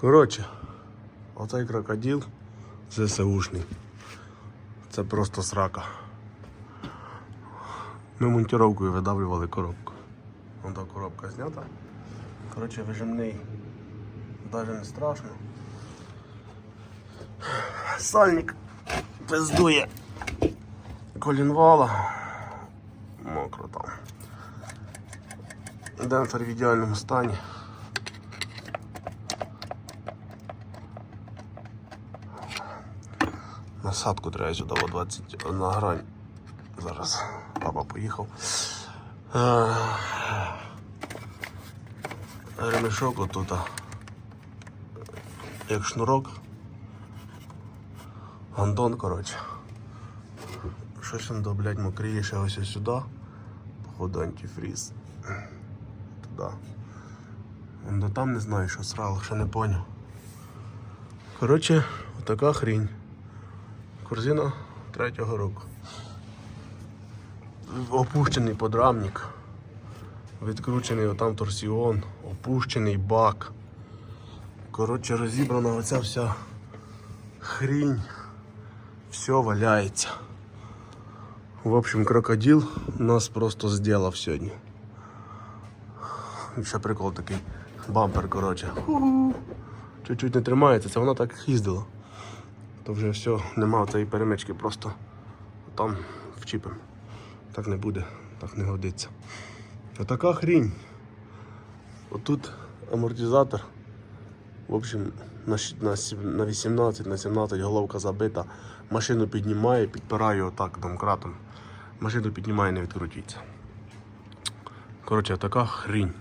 Коротше, оцей крокодил ЗСУшний. Це просто срака. Ми монтировкою видавлювали коробку. Вон та коробка знята. Коротше, вижимний навіть не страшно. Сальник пиздує колінвала. Мокро там. Демпфер в ідеальному стані. Насадку треба сюди о 20 на грань. Зараз папа поїхав. Е, Ремешок отут. Як шнурок. Гандон, коротше. Щось до, блядь, мокріє ще ось сюди. Походу антифріз. Туди. До там не знаю, що срало, ще не поняв. Коротше, отака хрінь. Корзина третього року. Опущений подрамник. Відкручений отам торсіон, опущений бак. Коротше, розібрана оця вся хрінь. Все валяється. В общем, крокодил нас просто сделав сьогодні. Ще прикол такий. Бампер, коротше. Чуть-чуть не тримається, це вона так їздила. То вже все, нема цієї перемички, просто там вчіпим. Так не буде, так не годиться. Отака хрінь. Отут амортизатор. В общем, на, щ- на, сім- на 18, на 17 головка забита. Машину піднімає, підпираю отак домкратом. Машину піднімає, не відкрутиться. Коротше, така хрінь.